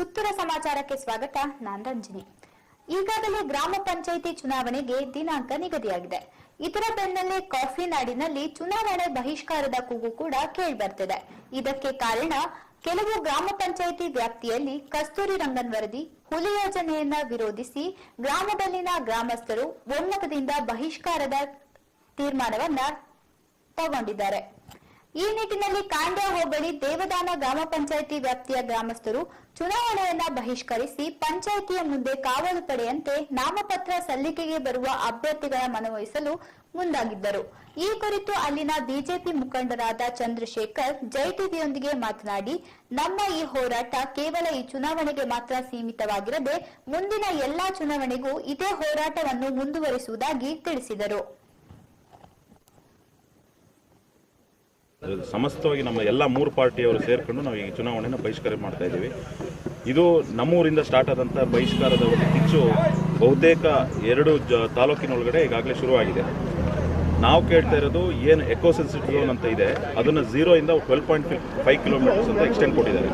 ಸುತ್ತೂರ ಸಮಾಚಾರಕ್ಕೆ ಸ್ವಾಗತ, ನಾನ್ ರಂಜಿನಿ. ಈಗಾಗಲೇ ಗ್ರಾಮ ಪಂಚಾಯಿತಿ ಚುನಾವಣೆಗೆ ದಿನಾಂಕ ನಿಗದಿಯಾಗಿದೆ. ಇದರ ಬೆನ್ನಲ್ಲೇ ಕಾಫಿ ನಾಡಿನಲ್ಲಿ ಚುನಾವಣೆ ಬಹಿಷ್ಕಾರದ ಕೂಗು ಕೂಡ ಕೇಳಿಬರ್ತಿದೆ. ಇದಕ್ಕೆ ಕಾರಣ ಕೆಲವು ಗ್ರಾಮ ಪಂಚಾಯಿತಿ ವ್ಯಾಪ್ತಿಯಲ್ಲಿ ಕಸ್ತೂರಿ ರಂಗನ್ ವರದಿ, ಹುಲಿ ಯೋಜನೆಯನ್ನ ವಿರೋಧಿಸಿ ಗ್ರಾಮದಲ್ಲಿನ ಗ್ರಾಮಸ್ಥರು ಒಮ್ಮತದಿಂದ ಬಹಿಷ್ಕಾರದ ತೀರ್ಮಾನವನ್ನ ತಗೊಂಡಿದ್ದಾರೆ. ಈ ನಿಟ್ಟಿನಲ್ಲಿ ಕಾಂಡ್ಯ ಹೋಬಳಿ ದೇವದಾನ ಗ್ರಾಮ ಪಂಚಾಯಿತಿ ವ್ಯಾಪ್ತಿಯ ಗ್ರಾಮಸ್ಥರು ಚುನಾವಣೆಯನ್ನ ಬಹಿಷ್ಕರಿಸಿ ಪಂಚಾಯಿತಿಯ ಮುಂದೆ ಕಾವಲು ಪಡೆಯಂತೆ ನಾಮಪತ್ರ ಸಲ್ಲಿಕೆಗೆ ಬರುವ ಅಭ್ಯರ್ಥಿಗಳ ಮನವೊಲಿಸಲು ಮುಂದಾಗಿದ್ದರು. ಈ ಕುರಿತು ಅಲ್ಲಿನ ಬಿಜೆಪಿ ಮುಖಂಡರಾದ ಚಂದ್ರಶೇಖರ್ ಜೈಟಿವಿಯೊಂದಿಗೆ ಮಾತನಾಡಿ, ನಮ್ಮ ಈ ಹೋರಾಟ ಕೇವಲ ಈ ಚುನಾವಣೆಗೆ ಮಾತ್ರ ಸೀಮಿತವಾಗಿರದೆ ಮುಂದಿನ ಎಲ್ಲಾ ಚುನಾವಣೆಗೂ ಇದೇ ಹೋರಾಟವನ್ನು ಮುಂದುವರಿಸುವುದಾಗಿ ತಿಳಿಸಿದರು. ಸಮಸ್ತವಾಗಿ ನಮ್ಮ ಎಲ್ಲ ಮೂರು ಪಾರ್ಟಿಯವರು ಸೇರಿಕೊಂಡು ನಾವು ಈ ಚುನಾವಣೆಯನ್ನು ಬಹಿಷ್ಕಾರ ಮಾಡ್ತಾ ಇದ್ದೀವಿ. ಇದು ನಮ್ಮೂರಿಂದ ಸ್ಟಾರ್ಟ್ ಆದಂಥ ಬಹಿಷ್ಕಾರದ ಒಂದು ಕಿಚ್ಚು ಬಹುತೇಕ ಎರಡು ಜ ತಾಲೂಕಿನೊಳಗಡೆ ಈಗಾಗಲೇ ಶುರುವಾಗಿದೆ. ನಾವು ಕೇಳ್ತಾ ಇರೋದು ಏನು ಎಕೋ ಸೆನ್ಸಿಟಿವ್ ಝೋನ್ ಅಂತ ಇದೆ, ಅದನ್ನು ಝೀರೋ ಇಂದ ಟ್ವೆಲ್ ಪಾಯಿಂಟ್ ಫೈವ್ ಕಿಲೋಮೀಟರ್ಸ್ ಅಂತ ಎಕ್ಸ್ಟೆಂಡ್ ಕೊಟ್ಟಿದ್ದಾರೆ.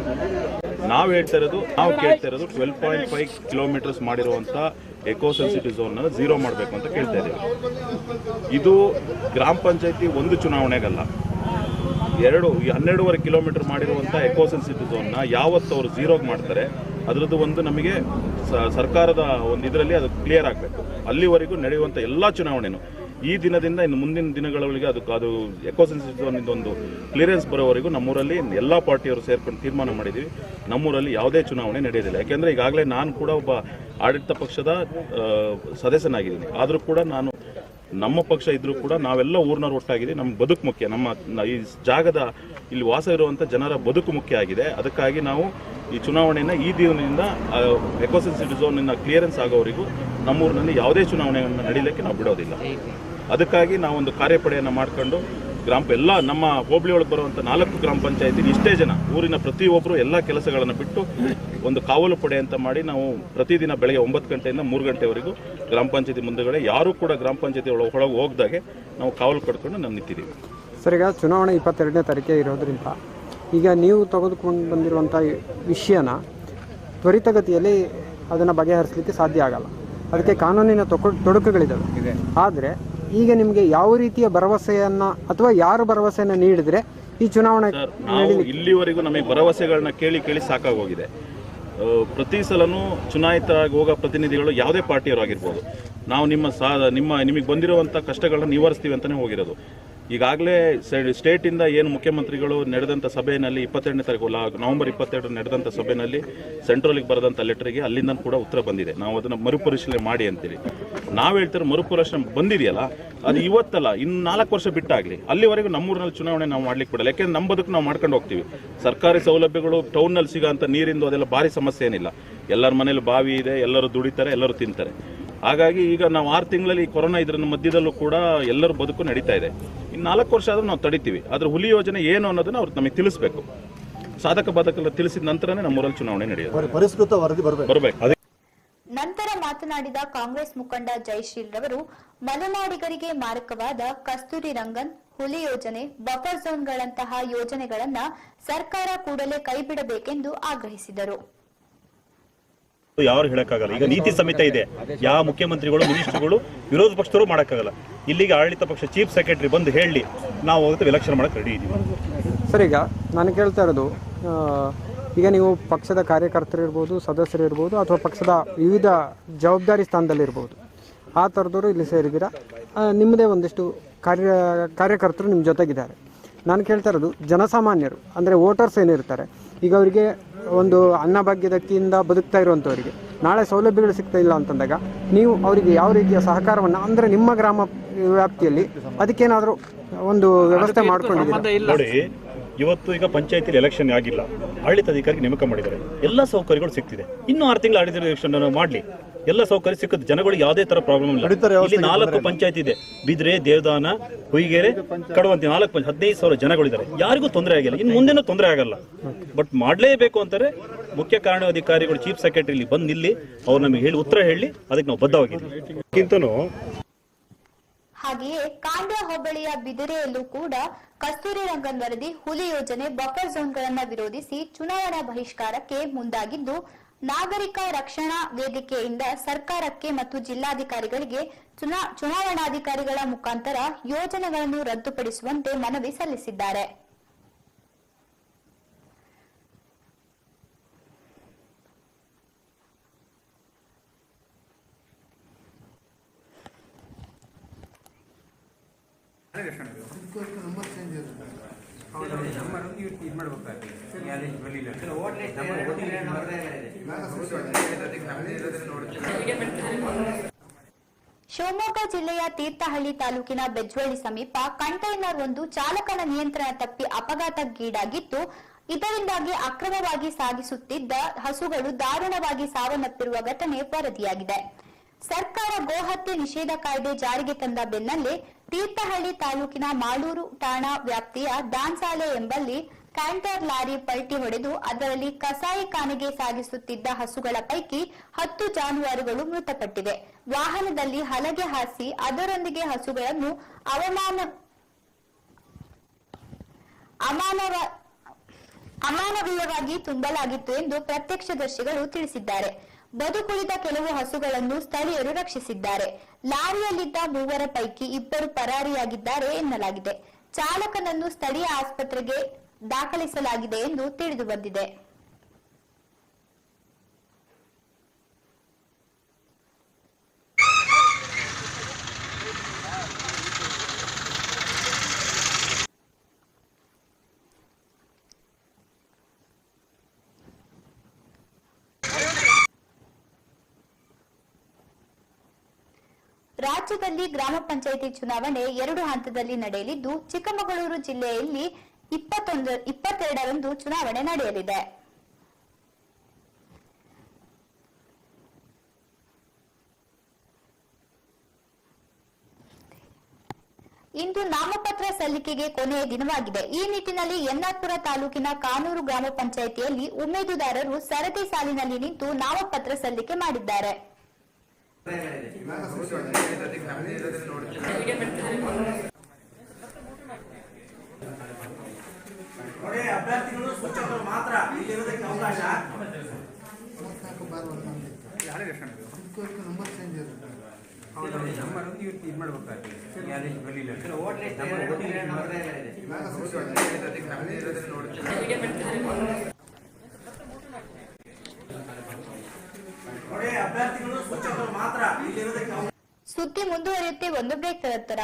ನಾವು ಹೇಳ್ತಾ ಇರೋದು, ನಾವು ಕೇಳ್ತಾ ಇರೋದು ಟ್ವೆಲ್ ಪಾಯಿಂಟ್ ಫೈವ್ ಕಿಲೋಮೀಟರ್ಸ್ ಮಾಡಿರುವಂಥ ಎಕೋ ಸೆನ್ಸಿಟಿವ್ ಝೋನ್ ಝೀರೋ ಮಾಡಬೇಕು ಅಂತ ಕೇಳ್ತಾ ಇದ್ದೀವಿ. ಇದು ಗ್ರಾಮ ಪಂಚಾಯತಿ ಒಂದು ಚುನಾವಣೆಗಲ್ಲ. ಎರಡು ಹನ್ನೆರಡೂವರೆ ಕಿಲೋಮೀಟರ್ ಮಾಡಿರುವಂಥ ಎಕೋಸೆನ್ಸಿಟಿ ಝೋನ್ನ ಯಾವತ್ತು ಅವರು ಝೀರೋಗೆ ಮಾಡ್ತಾರೆ, ಅದರದ್ದು ಒಂದು ನಮಗೆ ಸರ್ಕಾರದ ಒಂದು ಇದರಲ್ಲಿ ಅದು ಕ್ಲಿಯರ್ ಆಗಬೇಕು. ಅಲ್ಲಿವರೆಗೂ ನಡೆಯುವಂಥ ಎಲ್ಲ ಚುನಾವಣೆಯೂ ಈ ದಿನದಿಂದ ಇನ್ನು ಮುಂದಿನ ದಿನಗಳವರೆಗೆ ಅದಕ್ಕೆ ಅದು ಎಕೋಸೆನ್ಸಿಟಿ ಝೋನಿಂದ ಒಂದು ಕ್ಲಿಯರೆನ್ಸ್ ಬರೋವರೆಗೂ ನಮ್ಮೂರಲ್ಲಿ ಎಲ್ಲ ಪಾರ್ಟಿಯವರು ಸೇರ್ಕೊಂಡು ತೀರ್ಮಾನ ಮಾಡಿದ್ದೀವಿ ನಮ್ಮೂರಲ್ಲಿ ಯಾವುದೇ ಚುನಾವಣೆ ನಡೆಯೋದಿಲ್ಲ ಯಾಕೆಂದರೆ ಈಗಾಗಲೇ ನಾನು ಕೂಡ ಒಬ್ಬ ಆಡಳಿತ ಪಕ್ಷದ ಸದಸ್ಯನಾಗಿದ್ದೀನಿ. ಆದರೂ ಕೂಡ ನಾನು ನಮ್ಮ ಪಕ್ಷ ಇದ್ರೂ ಕೂಡ ನಾವೆಲ್ಲ ಊರ್ನವ್ರು ಒಟ್ಟಾಗಿದೆ. ನಮ್ಮ ಬದುಕು ಮುಖ್ಯ. ನಮ್ಮ ಈ ಜಾಗದ ಇಲ್ಲಿ ವಾಸ ಇರುವಂಥ ಜನರ ಬದುಕು ಮುಖ್ಯ ಆಗಿದೆ. ಅದಕ್ಕಾಗಿ ನಾವು ಈ ಚುನಾವಣೆಯನ್ನು ಈ ದಿನದಿಂದ ಎಕೋಸೆನ್ಸಿಟಿ ಝೋನಿನ ಕ್ಲಿಯರೆನ್ಸ್ ಆಗೋವರೆಗೂ ನಮ್ಮೂರಿನಲ್ಲಿ ಯಾವುದೇ ಚುನಾವಣೆಯನ್ನು ನಡೀಲಿಕ್ಕೆ ನಾವು ಬಿಡೋದಿಲ್ಲ. ಅದಕ್ಕಾಗಿ ನಾವೊಂದು ಕಾರ್ಯಪಡೆಯನ್ನು ಮಾಡ್ಕೊಂಡು ಗ್ರಾಮ ಎಲ್ಲ ನಮ್ಮ ಹೋಬಳಿ ಒಳಗೆ ಬರುವಂಥ ನಾಲ್ಕು ಗ್ರಾಮ ಪಂಚಾಯತಿ ಇಷ್ಟೇ ಜನ. ಊರಿನ ಪ್ರತಿಯೊಬ್ಬರು ಎಲ್ಲ ಕೆಲಸಗಳನ್ನು ಬಿಟ್ಟು ಒಂದು ಕಾವಲು ಪಡೆ ಅಂತ ಮಾಡಿ ನಾವು ಪ್ರತಿದಿನ ಬೆಳಗ್ಗೆ ಒಂಬತ್ತು ಗಂಟೆಯಿಂದ ಮೂರು ಗಂಟೆವರೆಗೂ ಗ್ರಾಮ ಪಂಚಾಯತಿ ಮುಂದೆಗಡೆ ಯಾರೂ ಕೂಡ ಗ್ರಾಮ ಪಂಚಾಯತಿ ಒಳಗೆ ಒಳಗೆ ಹೋಗ್ದಾಗೆ ನಾವು ಕಾವಲು ಕಟ್ಕೊಂಡು ನಾವು ನಿಂತಿದ್ದೀವಿ. ಸರ್ ಈಗ ಚುನಾವಣೆ ಇಪ್ಪತ್ತೆರಡನೇ ತಾರೀಕೆ ಇರೋದ್ರಿಂದ ಈಗ ನೀವು ತೆಗೆದುಕೊಂಡು ಬಂದಿರುವಂಥ ವಿಷಯನ ತ್ವರಿತಗತಿಯಲ್ಲಿ ಅದನ್ನು ಬಗೆಹರಿಸಲಿಕ್ಕೆ ಸಾಧ್ಯ ಆಗಲ್ಲ. ಅದಕ್ಕೆ ಕಾನೂನಿನ ತೊಕ ತೊಡಕುಗಳಿದ್ದಾವೆ ಆದರೆ ಈಗ ನಿಮಗೆ ಯಾವ ರೀತಿಯ ಭರವಸೆಯನ್ನ ಅಥವಾ ಯಾರು ಭರವಸೆಯನ್ನ ನೀಡಿದರೆ ಈ ಚುನಾವಣೆ ನಾವು ಇಲ್ಲಿವರೆಗೂ ನಮಗೆ ಭರವಸೆಗಳನ್ನ ಕೇಳಿ ಕೇಳಿ ಸಾಕಾಗೋಗಿದೆ. ಪ್ರತಿ ಸಲನು ಚುನಾಯಿತ ಹೋಗೋ ಪ್ರತಿನಿಧಿಗಳು ಯಾವುದೇ ಪಾರ್ಟಿಯವರು ಆಗಿರ್ಬೋದು ನಾವು ನಿಮ್ಮ ಸಾ ನಿಮ್ಮ ನಿಮಗೆ ಬಂದಿರುವಂಥ ಕಷ್ಟಗಳನ್ನ ನಿವಾರಿಸ್ತೀವಿ ಅಂತಲೇ ಹೋಗಿರೋದು. ಈಗಾಗಲೇ ಸ್ಟೇಟಿಂದ ಏನು ಮುಖ್ಯಮಂತ್ರಿಗಳು ನಡೆದಂಥ ಸಭೆಯಲ್ಲಿ ಇಪ್ಪತ್ತೆರಡನೇ ತಾರೀಕು ನವೆಂಬರ್ ಇಪ್ಪತ್ತೆರಡು ನಡೆದಂಥ ಸಭೆಯಲ್ಲಿ ಸೆಂಟ್ರಲಿಗೆ ಬರೆದಂಥ ಲೆಟರ್ಗೆ ಅಲ್ಲಿಂದ ಕೂಡ ಉತ್ತರ ಬಂದಿದೆ. ನಾವು ಅದನ್ನು ಮರುಪರಿಶೀಲನೆ ಮಾಡಿ ಅಂತೇಳಿ ನಾವು ಹೇಳ್ತಾರೆ ಮರುಪರಿಶೀಲನೆ ಬಂದಿದೆಯಲ್ಲ, ಅದು ಇವತ್ತಲ್ಲ, ಇನ್ನು ನಾಲ್ಕು ವರ್ಷ ಬಿಟ್ಟಾಗಲಿ, ಅಲ್ಲಿವರೆಗೂ ನಮ್ಮೂರಿನಲ್ಲಿ ಚುನಾವಣೆ ನಾವು ಮಾಡ್ಲಿಕ್ಕೆ ಬಿಡಲ್ಲ. ಯಾಕೆಂದ್ರೆ ನಮ್ಮ ಬದುಕು ನಾವು ಮಾಡ್ಕೊಂಡು ಹೋಗ್ತೀವಿ. ಸರ್ಕಾರಿ ಸೌಲಭ್ಯಗಳು ಟೌನ್ನಲ್ಲಿ ಸಿಗೋಂಥ ನೀರಿಂದು ಅದೆಲ್ಲ ಭಾರಿ ಸಮಸ್ಯೆ ಏನಿಲ್ಲ. ಎಲ್ಲರ ಮನೇಲಿ ಬಾವಿ ಇದೆ, ಎಲ್ಲರೂ ದುಡಿತಾರೆ, ಎಲ್ಲರೂ ತಿಂತಾರೆ. ಹಾಗಾಗಿ ಈಗ ನಾವು ಆರು ತಿಂಗಳಲ್ಲಿ ಕೊರೋನಾ ಇದ್ರ ಮಧ್ಯದಲ್ಲೂ ಕೂಡ ಎಲ್ಲರ ಬದುಕು ನಡೀತಾ ಇದೆ. ಇನ್ನು ನಾಲ್ಕು ವರ್ಷ ಆದರೂ ನಾವು ತಡಿತೀವಿ. ಆದರೆ ಹುಲಿ ಯೋಜನೆ ಏನು ಅನ್ನೋದನ್ನ ಅವ್ರು ನಮಗೆ ತಿಳಿಸ್ಬೇಕು. ಸಾಧಕ ಬಾಧಕ ತಿಳಿಸಿದ ನಂತರನೇ ನಮ್ಮೂರಲ್ಲಿ ಚುನಾವಣೆ ನಡೆಯುತ್ತೆ. ಪರಿ- ಪರಿಷ್ಕೃತ ವರದಿ ಬರಬೇಕು. ಬರಬೇಕು. ನಂತರ ಮಾತನಾಡಿದ ಕಾಂಗ್ರೆಸ್ ಮುಖಂಡ ಜಯಶೀಲ್ ರವರು ಮಲೆನಾಡಿಗರಿಗೆ ಮಾರಕವಾದ ಕಸ್ತೂರಿ ರಂಗನ್ ಹುಲಿ ಯೋಜನೆ ಬಫರ್ ಝೋನ್ಗಳಂತಹ ಯೋಜನೆಗಳನ್ನ ಸರ್ಕಾರ ಕೂಡಲೇ ಕೈಬಿಡಬೇಕೆಂದು ಆಗ್ರಹಿಸಿದರು. ಯಾರು ಹೇಳಕ್ಕಾಗಲ್ಲ. ಈಗ ನೀತಿ ಸಮಿತಿ ಇದೆ. ಯಾವ ಮುಖ್ಯಮಂತ್ರಿಗಳು ಮಿನಿಸ್ಟರ್ಗಳು ವಿರೋಧ ಪಕ್ಷದವರು ಮಾಡೋಕ್ಕಾಗಲ್ಲ. ಇಲ್ಲಿಗೆ ಆಡಳಿತ ಪಕ್ಷ ಚೀಫ್ ಸೆಕ್ರೆಟರಿ ಬಂದು ಹೇಳಿ ನಾವು ಹೋಗುತ್ತೆ ಎಲೆಕ್ಷನ್ ಮಾಡಕ್ಕೆ ರೆಡಿ ಇದ್ದೀವಿ ಸರ್ ಈಗ ನಾನು ಕೇಳ್ತಾ ಇರೋದು ಈಗ ನೀವು ಪಕ್ಷದ ಕಾರ್ಯಕರ್ತರಿರ್ಬೋದು ಸದಸ್ಯರು ಇರ್ಬೋದು ಅಥವಾ ಪಕ್ಷದ ವಿವಿಧ ಜವಾಬ್ದಾರಿ ಸ್ಥಾನದಲ್ಲಿರ್ಬೋದು ಆ ಥರದವರು ಇಲ್ಲಿ ಸೇರಿದ್ದೀರಾ? ನಿಮ್ಮದೇ ಒಂದಿಷ್ಟು ಕಾರ್ಯ ಕಾರ್ಯಕರ್ತರು ನಿಮ್ಮ ಜೊತೆಗಿದ್ದಾರೆ. ನಾನು ಕೇಳ್ತಾ ಇರೋದು ಜನಸಾಮಾನ್ಯರು ಅಂದರೆ ವೋಟರ್ಸ್ ಏನಿರ್ತಾರೆ ಈಗ ಅವರಿಗೆ ಒಂದು ಅನ್ನಭಾಗ್ಯದಕ್ಕಿಂದ ಬದುಕ್ತಾ ಇರುವಂಥವರಿಗೆ ನಾಳೆ ಸೌಲಭ್ಯಗಳು ಸಿಗ್ತಾ ಇಲ್ಲ ಅಂತಂದಾಗ ನೀವು ಅವರಿಗೆ ಯಾವ ರೀತಿಯ ಸಹಕಾರವನ್ನು ಅಂದರೆ ನಿಮ್ಮ ಗ್ರಾಮ ವ್ಯಾಪ್ತಿಯಲ್ಲಿ ಅದಕ್ಕೇನಾದರೂ ಒಂದು ವ್ಯವಸ್ಥೆ ಮಾಡಿಕೊಂಡಿದ್ದೀರಿ? ನೋಡಿ ಇವತ್ತು ಈಗ ಪಂಚಾಯತಿಲಿ ಎಲೆಕ್ಷನ್ ಆಗಿಲ್ಲ. ಆಡಳಿತ ಅಧಿಕಾರಿಗೆ ನೇಮಕ ಮಾಡಿದ್ದಾರೆ. ಎಲ್ಲ ಸೌಕರ್ಯಗಳು ಸಿಗ್ತಿದೆ. ಇನ್ನೂ ಆರು ತಿಂಗಳು ಆಡಳಿತ ಎಲೆಕ್ಷನ್ ಮಾಡಲಿ. ಎಲ್ಲ ಸೌಕರ್ಯ ಸಿಕ್ಕುತ್ತೆ. ಜನಗಳಿಗೆ ಯಾವುದೇ ತರ ಪ್ರಾಬ್ಲಮ್ ಇಲ್ಲ. ಇಲ್ಲಿ ನಾಲ್ಕು ಪಂಚಾಯತ್ ಇದೆ. ಬಿದ್ರೆ ದೇವದಾನ ಹುಯಿಗೆರೆ ಕಡವಂತಿ ನಾಲ್ಕು ಪಂಚಾಯತ್ ಹದಿನೈದು ಸಾವಿರ ಜನಗಳಿದ್ದಾರೆ. ಯಾರಿಗೂ ತೊಂದರೆ ಆಗಿಲ್ಲ. ಇನ್ನು ಮುಂದೆನೂ ತೊಂದರೆ ಆಗಲ್ಲ. ಬಟ್ ಮಾಡಲೇಬೇಕು ಅಂತಾರೆ. ಮುಖ್ಯ ಕಾರಣಾಧಿಕಾರಿಗಳು ಚೀಫ್ ಸೆಕ್ರೆಟರಿ ಇಲ್ಲಿ ಬಂದು ನಿಲ್ಲಿ ಅವ್ರು ನಮಗೆ ಹೇಳಿ ಉತ್ತರ ಹೇಳಿ ಅದಕ್ಕೆ ನಾವು ಬದ್ಧವಾಗಿದ್ದೀವಿ. ಹಾಗೆಯೇ ಕಾಂಡ್ಯ ಹೋಬಳಿಯ ಬಿದಿರೆಯಲ್ಲೂ ಕೂಡ ಕಸ್ತೂರಿ ರಂಗನ್ ವರದಿ ಹುಲಿ ಯೋಜನೆ ಬಫರ್ ಝೋನ್ಗಳನ್ನು ವಿರೋಧಿಸಿ ಚುನಾವಣಾ ಬಹಿಷ್ಕಾರಕ್ಕೆ ಮುಂದಾಗಿದ್ದು ನಾಗರಿಕ ರಕ್ಷಣಾ ವೇದಿಕೆಯಿಂದ ಸರ್ಕಾರಕ್ಕೆ ಮತ್ತು ಜಿಲ್ಲಾಧಿಕಾರಿಗಳಿಗೆ ಚುನಾ- ಚುನಾವಣಾಧಿಕಾರಿಗಳ ಮುಖಾಂತರ ಯೋಜನೆಗಳನ್ನು ರದ್ದುಪಡಿಸುವಂತೆ ಮನವಿ ಸಲ್ಲಿಸಿದ್ದಾರೆ. ಶಿವಮೊಗ್ಗ ಜಿಲ್ಲೆಯ ತೀರ್ಥಹಳ್ಳಿ ತಾಲೂಕಿನ ಬೆಜ್ವಳ್ಳಿ ಸಮೀಪ ಕಂಟೈನರ್ ಒಂದು ಚಾಲಕನ ನಿಯಂತ್ರಣ ತಪ್ಪಿ ಅಪಘಾತಕ್ಕೀಡಾಗಿದ್ದು, ಇದರಿಂದಾಗಿ ಅಕ್ರಮವಾಗಿ ಸಾಗಿಸುತ್ತಿದ್ದ ಹಸುಗಳು ದಾರುಣವಾಗಿ ಸಾವನ್ನಪ್ಪಿರುವ ಘಟನೆ ವರದಿಯಾಗಿದೆ. ಸರ್ಕಾರ ಗೋಹತ್ಯೆ ನಿಷೇಧ ಕಾಯ್ದೆ ಜಾರಿಗೆ ತಂದ ಬೆನ್ನಲ್ಲೇ ತೀರ್ಥಹಳ್ಳಿ ತಾಲೂಕಿನ ಮಾಳೂರು ಠಾಣಾ ವ್ಯಾಪ್ತಿಯ ದಾನ್ಸಾಲೆ ಎಂಬಲ್ಲಿ ಕ್ಯಾಂಟರ್ ಲಾರಿ ಪಲ್ಟಿ ಹೊಡೆದು ಅದರಲ್ಲಿ ಕಸಾಯಿಖಾನೆಗೆ ಸಾಗಿಸುತ್ತಿದ್ದ ಹಸುಗಳ ಪೈಕಿ ಹತ್ತು ಜಾನುವಾರುಗಳು ಮೃತಪಟ್ಟಿವೆ. ವಾಹನದಲ್ಲಿ ಹಲಗೆ ಹಾಸಿ ಅದರೊಂದಿಗೆ ಹಸುಗಳನ್ನು ಅವಮಾನ ಅಮಾನವ ಅಮಾನವೀಯವಾಗಿ ತುಂಬಲಾಗಿತ್ತು ಎಂದು ಪ್ರತ್ಯಕ್ಷದರ್ಶಿಗಳು ತಿಳಿಸಿದ್ದಾರೆ. ಬದುಕುಳಿದ ಕೆಲವು ಹಸುಗಳನ್ನು ಸ್ಥಳೀಯರು ರಕ್ಷಿಸಿದ್ದಾರೆ. ಲಾರಿಯಲ್ಲಿದ್ದ ಮೂವರ ಪೈಕಿ ಇಬ್ಬರು ಪರಾರಿಯಾಗಿದ್ದಾರೆ ಎನ್ನಲಾಗಿದೆ. ಚಾಲಕನನ್ನು ಸ್ಥಳೀಯ ಆಸ್ಪತ್ರೆಗೆ ದಾಖಲಿಸಲಾಗಿದೆ ಎಂದು ತಿಳಿದು ಬಂದಿದೆ. ರಾಜ್ಯದಲ್ಲಿ ಗ್ರಾಮ ಪಂಚಾಯಿತಿ ಚುನಾವಣೆ ಎರಡು ಹಂತದಲ್ಲಿ ನಡೆಯಲಿದ್ದು, ಚಿಕ್ಕಮಗಳೂರು ಜಿಲ್ಲೆಯಲ್ಲಿ ಇಪ್ಪತ್ತೊಂದು, ಇಪ್ಪತ್ತೆರಡರಂದು ಚುನಾವಣೆ ನಡೆಯಲಿದೆ. ಇಂದು ನಾಮಪತ್ರ ಸಲ್ಲಿಕೆಗೆ ಕೊನೆಯ ದಿನವಾಗಿದೆ. ಈ ನಿಟ್ಟಿನಲ್ಲಿ ಯನ್ನಾಪುರ ತಾಲೂಕಿನ ಕಾನೂರು ಗ್ರಾಮ ಪಂಚಾಯಿತಿಯಲ್ಲಿ ಉಮೇದುದಾರರು ಸರತಿ ಸಾಲಿನಲ್ಲಿ ನಿಂತು ನಾಮಪತ್ರ ಸಲ್ಲಿಕೆ ಮಾಡಿದ್ದಾರೆ. ಅಭ್ಯರ್ಥಿಗಳು ಸೂಚಕರು ಮಾತ್ರ ಇಲ್ಲಿರುವುದಕ್ಕೆ ಅವಕಾಶ. ನೋಡಿ ಅಭ್ಯರ್ಥಿಗಳು ಸೂಚಕರು ಮಾತ್ರ ಇಲ್ಲಿರುವುದಕ್ಕೆ ಅವಕಾಶ ಸುದ್ದಿ ಮುಂದುವರಿಯುತ್ತೆ ಒಂದು ಬ್ರೇಕ್ ನಂತರ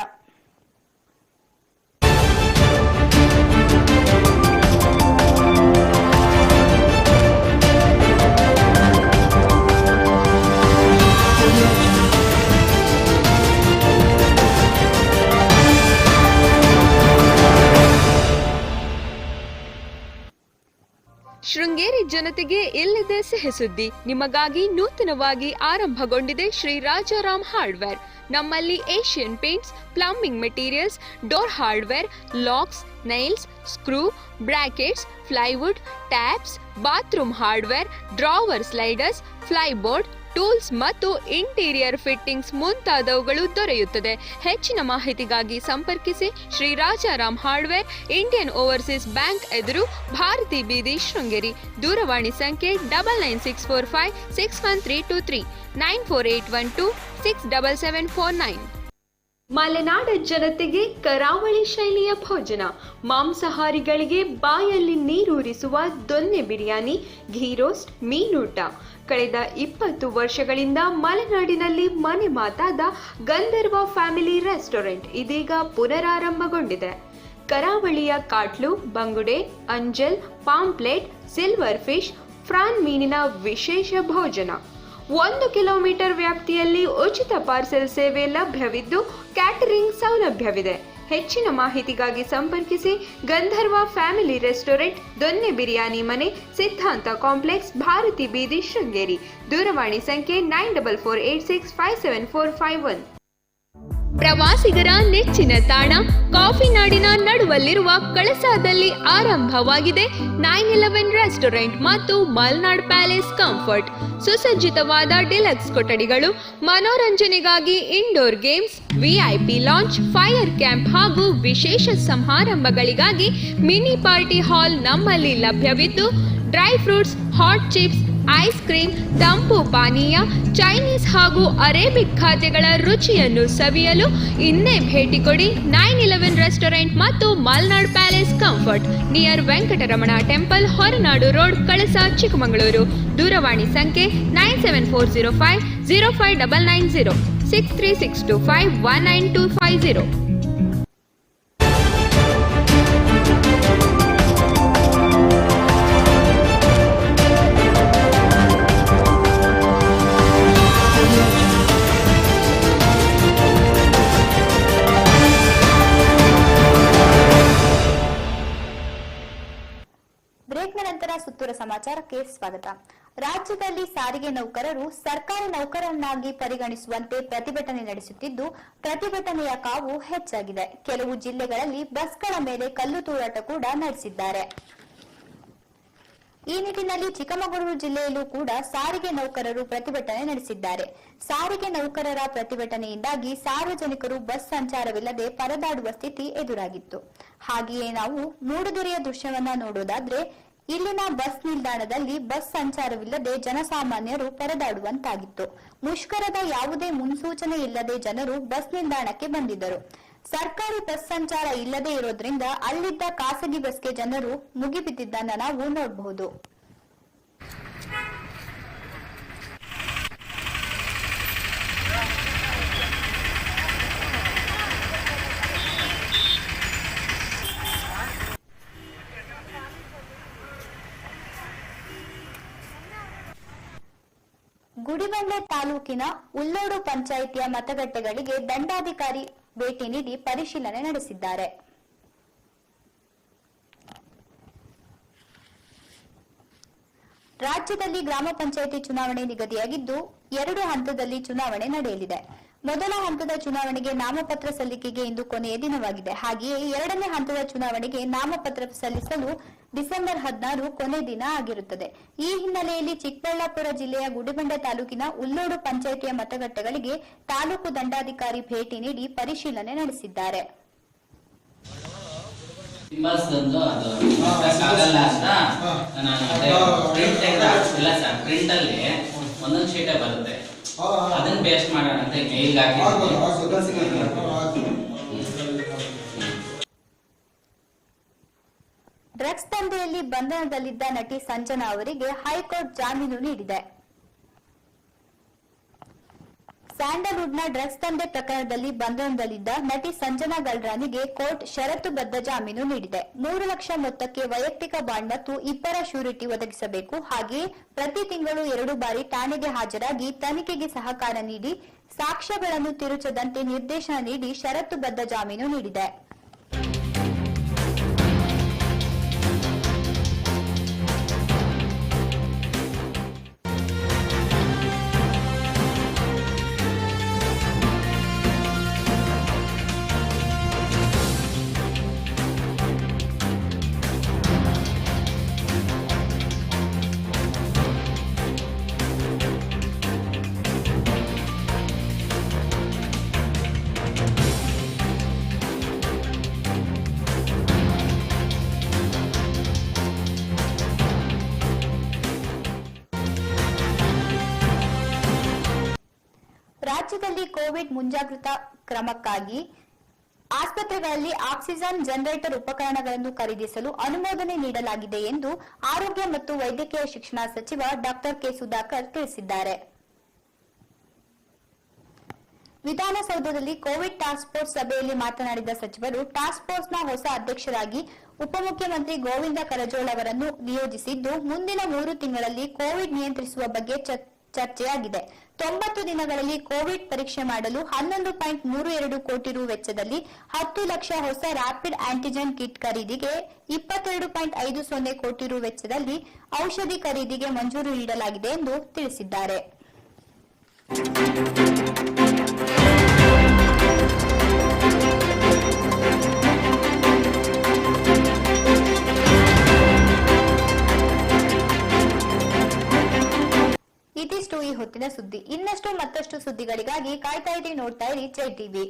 ಶೃಂಗೇರಿ ಜನತೆಗೆ ಎಲ್ಲಿದೆ ಸಿಹಿ ನಿಮಗಾಗಿ ನೂತನವಾಗಿ ಆರಂಭಗೊಂಡಿದೆ ಶ್ರೀ ರಾಜಾರಾಮ್ ಹಾರ್ಡ್ವೇರ್. ನಮ್ಮಲ್ಲಿ Asian paints, plumbing materials, door hardware, locks, nails, screw, brackets plywood taps, bathroom hardware, drawer sliders, plyboard tools ಮತ್ತು ಇಂಟೀರಿಯರ್ ಫಿಟ್ಟಿಂಗ್ಸ್ ಮುಂತಾದವುಗಳು ದೊರೆಯುತ್ತದೆ. ಹೆಚ್ಚಿನ ಮಾಹಿತಿಗಾಗಿ ಸಂಪರ್ಕಿಸಿ Shri Rajaram hardware, Indian overseas bank ಎದುರು ಭಾರತಿ ಬೀದಿ ಶೃಂಗೇರಿ. ದೂರವಾಣಿ ಸಂಖ್ಯೆ double nine six four five six one three two three nine four eight one two six double seven four nine ಮಲೆನಾಡ ಜನತೆಗೆ ಕರಾವಳಿ ಶೈಲಿಯ ಭೋಜನ. ಮಾಂಸಾಹಾರಿಗಳಿಗೆ ಬಾಯಲ್ಲಿ ನೀರೂರಿಸುವ ದೊನ್ನೆ ಬಿರಿಯಾನಿ, ಘೀ ರೋಸ್ಟ್ ಮೀನೂಟ ಕಳೆದ ಇಪ್ಪತ್ತು ವರ್ಷಗಳಿಂದ ಮಲೆನಾಡಿನಲ್ಲಿ ಮನೆ ಮಾತಾದ ಗಂಧರ್ವ ಫ್ಯಾಮಿಲಿ ರೆಸ್ಟೋರೆಂಟ್ ಇದೀಗ ಪುನರಾರಂಭಗೊಂಡಿದೆ. ಕರಾವಳಿಯ ಕಾಟ್ಲು, ಬಂಗುಡೆ, ಅಂಜಲ್, ಪಾಂಪ್ಲೆಟ್, ಸಿಲ್ವರ್ ಫಿಶ್, ಫ್ರಾನ್ ಮೀನಿನ ವಿಶೇಷ ಭೋಜನ. ಒಂದು ಕಿಲೋಮೀಟರ್ ವ್ಯಾಪ್ತಿಯಲ್ಲಿ ಉಚಿತ ಪಾರ್ಸೆಲ್ ಸೇವೆ ಲಭ್ಯವಿದ್ದು ಕ್ಯಾಟರಿಂಗ್ ಸೌಲಭ್ಯವಿದೆ. ಹೆಚ್ಚಿನ ಮಾಹಿತಿಗಾಗಿ ಸಂಪರ್ಕಿಸಿ Gandharva family restaurant Donne Biryani Mane Siddhanta complex Bharathi ಬೀದಿ ಶೃಂಗೇರಿ ದೂರವಾಣಿ ಸಂಖ್ಯೆ nine double four eight six five seven four five one ಪ್ರವಾಸಿಗರ ನೆಚ್ಚಿನ ತಾಣ ಕಾಫಿ ನಾಡಿನ ನಡುವಲ್ಲಿರುವ ಕಳಸಾದಲ್ಲಿ ಆರಂಭವಾಗಿದೆ ನೈನ್ ಇಲೆವೆನ್ ರೆಸ್ಟೋರೆಂಟ್ ಮತ್ತು ಮಲ್ನಾಡ್ ಪ್ಯಾಲೇಸ್ ಕಂಫರ್ಟ್. ಸುಸಜ್ಜಿತವಾದ ಡಿಲಕ್ಸ್ ಕೊಠಡಿಗಳು, ಮನೋರಂಜನೆಗಾಗಿ indoor games VIP lounge, fire camp ಹಾಗೂ ವಿಶೇಷ ಸಮಾರಂಭಗಳಿಗಾಗಿ ಮಿನಿ ಪಾರ್ಟಿ ಹಾಲ್ ನಮ್ಮಲ್ಲಿ ಲಭ್ಯವಿದ್ದು, dry fruits, hot chips ice cream ತಂಪು ಪಾನೀಯ, ಚೈನೀಸ್ ಹಾಗೂ ಅರೇಬಿಕ್ ಖಾದ್ಯಗಳ ರುಚಿಯನ್ನು ಸವಿಯಲು ಇನ್ನೇ ಭೇಟಿ ಕೊಡಿ ನೈನ್ ಇಲೆವೆನ್ ರೆಸ್ಟೋರೆಂಟ್ ಮತ್ತು Malnad palace comfort. Near Venkataramana temple, Horanadu road, Kalasa, Chikkamagaluru. ದೂರವಾಣಿ ಸಂಖ್ಯೆ nine seven four zero five zero five double nine zero, six three six two five one nine two five zero. ಸ್ವಾಗತ. ರಾಜ್ಯದಲ್ಲಿ ಸಾರಿಗೆ ನೌಕರರು ಸರ್ಕಾರಿ ನೌಕರರನ್ನಾಗಿ ಪರಿಗಣಿಸುವಂತೆ ಪ್ರತಿಭಟನೆ ನಡೆಸುತ್ತಿದ್ದು, ಪ್ರತಿಭಟನೆಯ ಕಾವು ಹೆಚ್ಚಾಗಿದೆ. ಕೆಲವು ಜಿಲ್ಲೆಗಳಲ್ಲಿ ಬಸ್ಗಳ ಮೇಲೆ ಕಲ್ಲು ತೂರಾಟ ಕೂಡ ನಡೆಸಿದ್ದಾರೆ. ಈ ನಿಟ್ಟಿನಲ್ಲಿ ಚಿಕ್ಕಮಗಳೂರು ಜಿಲ್ಲೆಯಲ್ಲೂ ಕೂಡ ಸಾರಿಗೆ ನೌಕರರು ಪ್ರತಿಭಟನೆ ನಡೆಸಿದ್ದಾರೆ. ಸಾರಿಗೆ ನೌಕರರ ಪ್ರತಿಭಟನೆಯಿಂದಾಗಿ ಸಾರ್ವಜನಿಕರು ಬಸ್ ಸಂಚಾರವಿಲ್ಲದೆ ಪರದಾಡುವ ಸ್ಥಿತಿ ಎದುರಾಗಿತ್ತು. ಹಾಗೆಯೇ ನಾವು ಮೂಡುಗೆರೆಯ ದೃಶ್ಯವನ್ನ ನೋಡೋದಾದ್ರೆ ಇಲ್ಲಿನ ಬಸ್ ನಿಲ್ದಾಣದಲ್ಲಿ ಬಸ್ ಸಂಚಾರವಿಲ್ಲದೆ ಜನಸಾಮಾನ್ಯರು ಪರದಾಡುವಂತಾಗಿತ್ತು. ಮುಷ್ಕರದ ಯಾವುದೇ ಮುನ್ಸೂಚನೆ ಇಲ್ಲದೆ ಜನರು ಬಸ್ ನಿಲ್ದಾಣಕ್ಕೆ ಬಂದಿದ್ದರು. ಸರ್ಕಾರಿ ಬಸ್ ಸಂಚಾರ ಇಲ್ಲದೆ ಇರೋದ್ರಿಂದ ಅಲ್ಲಿದ್ದ ಖಾಸಗಿ ಬಸ್ಗೆ ಜನರು ಮುಗಿಬಿದ್ದಿದ್ದನ್ನ ನಾವು ನೋಡಬಹುದು. ಗುಡಿಬಂಡೆ ತಾಲೂಕಿನ ಉಲ್ಲೋಡು ಪಂಚಾಯಿತಿಯ ಮತಗಟ್ಟೆಗಳಿಗೆ ದಂಡಾಧಿಕಾರಿ ಭೇಟಿ ನೀಡಿ ಪರಿಶೀಲನೆ ನಡೆಸಿದ್ದಾರೆ. ರಾಜ್ಯದಲ್ಲಿ ಗ್ರಾಮ ಪಂಚಾಯಿತಿ ಚುನಾವಣೆ ನಿಗದಿಯಾಗಿದ್ದು, ಎರಡು ಹಂತದಲ್ಲಿ ಚುನಾವಣೆ ನಡೆಯಲಿದೆ. ಮೊದಲ ಹಂತದ ಚುನಾವಣೆಗೆ ನಾಮಪತ್ರ ಸಲ್ಲಿಕೆಗೆ ಇಂದು ಕೊನೆಯ ದಿನವಾಗಿದೆ. ಹಾಗೆಯೇ ಎರಡನೇ ಹಂತದ ಚುನಾವಣೆಗೆ ನಾಮಪತ್ರ ಸಲ್ಲಿಸಲು ಡಿಸೆಂಬರ್ ಹದಿನಾರು ಕೊನೆ ದಿನ ಆಗಿರುತ್ತದೆ. ಈ ಹಿನ್ನೆಲೆಯಲ್ಲಿ ಚಿಕ್ಕಬಳ್ಳಾಪುರ ಜಿಲ್ಲೆಯ ಗುಡಿಬಂಡೆ ತಾಲೂಕಿನ ಉಲ್ಲೋಡು ಪಂಚಾಯಿತಿಯ ಮತಗಟ್ಟೆಗಳಿಗೆ ತಾಲೂಕು ದಂಡಾಧಿಕಾರಿ ಭೇಟಿ ನೀಡಿ ಪರಿಶೀಲನೆ ನಡೆಸಿದ್ದಾರೆ. ಒಂದೊಂದು ಶೀಟೇ ಬರುತ್ತೆ. ಅದನ್ನ ಪೇಸ್ಟ್ ಮಾಡೋಣ ಅಂತ ಮೇಲ್ ಹಾಕಿ ಡ್ರಗ್ಸ್ ದಂಧೆಯಲ್ಲಿ ಬಂಧನದಲ್ಲಿದ್ದ ನಟಿ ಸಂಜನಾ ಅವರಿಗೆ ಹೈಕೋರ್ಟ್ ಜಾಮೀನು ನೀಡಿದೆ. ಸ್ಯಾಂಡಲ್ವುಡ್ನ ಡ್ರಗ್ಸ್ ದಂಧೆ ಪ್ರಕರಣದಲ್ಲಿ ಬಂಧನದಲ್ಲಿದ್ದ ನಟಿ ಸಂಜನಾ ಗಲ್ರಾನಿಗೆ ಕೋರ್ಟ್ ಷರತ್ತುಬದ್ಧ ಜಾಮೀನು ನೀಡಿದೆ. ಮೂರು ಲಕ್ಷ ಮೊತ್ತಕ್ಕೆ ವೈಯಕ್ತಿಕ ಬಾಂಡ್ ಮತ್ತು ಇಬ್ಬರ ಶ್ಯೂರಿಟಿ ಒದಗಿಸಬೇಕು. ಹಾಗೆಯೇ ಪ್ರತಿ ತಿಂಗಳು ಎರಡು ಬಾರಿ ಠಾಣೆಗೆ ಹಾಜರಾಗಿ ತನಿಖೆಗೆ ಸಹಕಾರ ನೀಡಿ ಸಾಕ್ಷ್ಯಗಳನ್ನು ತಿರುಚದಂತೆ ನಿರ್ದೇಶನ ನೀಡಿ ಷರತ್ತುಬದ್ಧ ಜಾಮೀನು ನೀಡಿದೆ. ರಾಜ್ಯದಲ್ಲಿ ಕೋವಿಡ್ ಮುಂಜಾಗ್ರತಾ ಕ್ರಮಕ್ಕಾಗಿ ಆಸ್ಪತ್ರೆಗಳಲ್ಲಿ ಆಕ್ಸಿಜನ್ ಜನರೇಟರ್ ಉಪಕರಣಗಳನ್ನು ಖರೀದಿಸಲು ಅನುಮೋದನೆ ನೀಡಲಾಗಿದೆ ಎಂದು ಆರೋಗ್ಯ ಮತ್ತು ವೈದ್ಯಕೀಯ ಶಿಕ್ಷಣ ಸಚಿವ ಡಾಕ್ಟರ್ ಕೆ ಸುಧಾಕರ್ ತಿಳಿಸಿದ್ದಾರೆ. ವಿಧಾನಸೌಧದಲ್ಲಿ ಕೋವಿಡ್ ಟಾಸ್ಕ್ ಫೋರ್ಸ್ ಸಭೆಯಲ್ಲಿ ಮಾತನಾಡಿದ ಸಚಿವರು, ಟಾಸ್ಕ್ ಫೋರ್ಸ್ನ ಹೊಸ ಅಧ್ಯಕ್ಷರಾಗಿ ಉಪಮುಖ್ಯಮಂತ್ರಿ ಗೋವಿಂದ ಕರಜೋಳ ಅವರನ್ನು ನಿಯೋಜಿಸಿದ್ದು, ಮುಂದಿನ ಮೂರು ತಿಂಗಳಲ್ಲಿ ಕೋವಿಡ್ ನಿಯಂತ್ರಿಸುವ ಬಗ್ಗೆ ಚರ್ಚೆಯಾಗಿದೆ. ತೊಂಬತ್ತು ದಿನಗಳಲ್ಲಿ ಕೋವಿಡ್ ಪರೀಕ್ಷೆ ಮಾಡಲು ಹನ್ನೊಂದು ಪಾಯಿಂಟ್ ಮೂರು ಎರಡು ಕೋಟಿ ರು ವೆಚ್ಚದಲ್ಲಿ ಹತ್ತು ಲಕ್ಷ ಹೊಸ ರ್ಯಾಪಿಡ್ ಆಂಟಿಜೆನ್ ಕಿಟ್ ಖರೀದಿಗೆ ಇಪ್ಪತ್ತೆರಡು ಪಾಯಿಂಟ್ ಐದು ಸೊನ್ನೆ ಕೋಟಿ ರು ವೆಚ್ಚದಲ್ಲಿ ಔಷಧಿ ಖರೀದಿಗೆ ಮಂಜೂರು ನೀಡಲಾಗಿದೆ ಎಂದು ತಿಳಿಸಿದ್ದಾರೆ. ಹೊತ್ತಿನ ಸುದ್ದಿ. ಇನ್ನಷ್ಟು ಮತ್ತಷ್ಟು ಸುದ್ದಿಗಳಿಗಾಗಿ ಕಾಯ್ತಾ ಇರಿ ನೋಡ್ತಾ ಇರಿ ಜೈ ಟಿವಿ